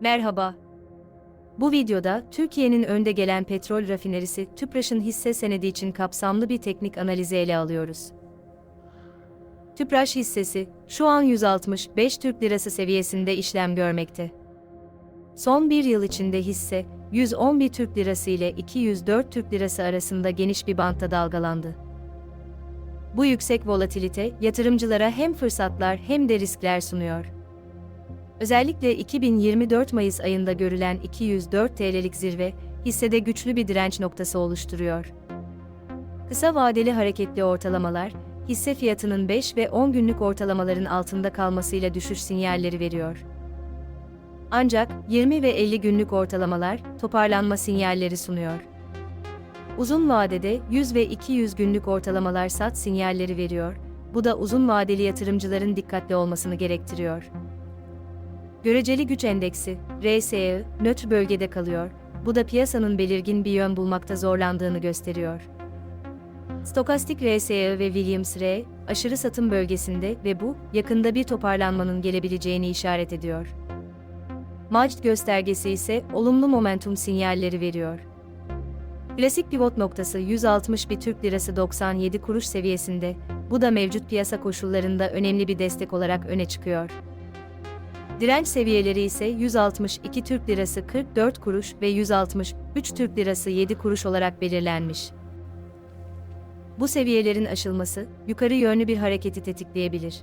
Merhaba. Bu videoda Türkiye'nin önde gelen petrol rafinerisi Tüpraş'ın hisse senedi için kapsamlı bir teknik analizi ele alıyoruz. Tüpraş hissesi şu an 165 Türk Lirası seviyesinde işlem görmekte. Son bir yıl içinde hisse 111 Türk Lirası ile 204 Türk Lirası arasında geniş bir bantta dalgalandı. Bu yüksek volatilite yatırımcılara hem fırsatlar hem de riskler sunuyor. Özellikle 2024 Mayıs ayında görülen 204 TL'lik zirve, hissede güçlü bir direnç noktası oluşturuyor. Kısa vadeli hareketli ortalamalar, hisse fiyatının 5 ve 10 günlük ortalamaların altında kalmasıyla düşüş sinyalleri veriyor. Ancak 20 ve 50 günlük ortalamalar toparlanma sinyalleri sunuyor. Uzun vadede 100 ve 200 günlük ortalamalar sat sinyalleri veriyor. Bu da uzun vadeli yatırımcıların dikkatli olmasını gerektiriyor. Göreceli güç endeksi, RSI, nötr bölgede kalıyor. Bu da piyasanın belirgin bir yön bulmakta zorlandığını gösteriyor. Stokastik RSI ve Williams R, aşırı satım bölgesinde ve bu, yakında bir toparlanmanın gelebileceğini işaret ediyor. MACD göstergesi ise olumlu momentum sinyalleri veriyor. Klasik pivot noktası 161 Türk Lirası 97 kuruş seviyesinde, bu da mevcut piyasa koşullarında önemli bir destek olarak öne çıkıyor. Direnç seviyeleri ise 162 Türk Lirası 44 kuruş ve 163 Türk Lirası 7 kuruş olarak belirlenmiş. Bu seviyelerin aşılması, yukarı yönlü bir hareketi tetikleyebilir.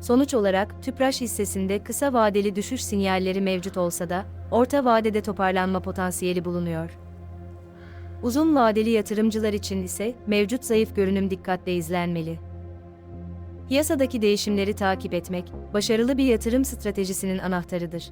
Sonuç olarak Tüpraş hissesinde kısa vadeli düşüş sinyalleri mevcut olsa da, orta vadede toparlanma potansiyeli bulunuyor. Uzun vadeli yatırımcılar için ise mevcut zayıf görünüm dikkatle izlenmeli. Piyasadaki değişimleri takip etmek, başarılı bir yatırım stratejisinin anahtarıdır.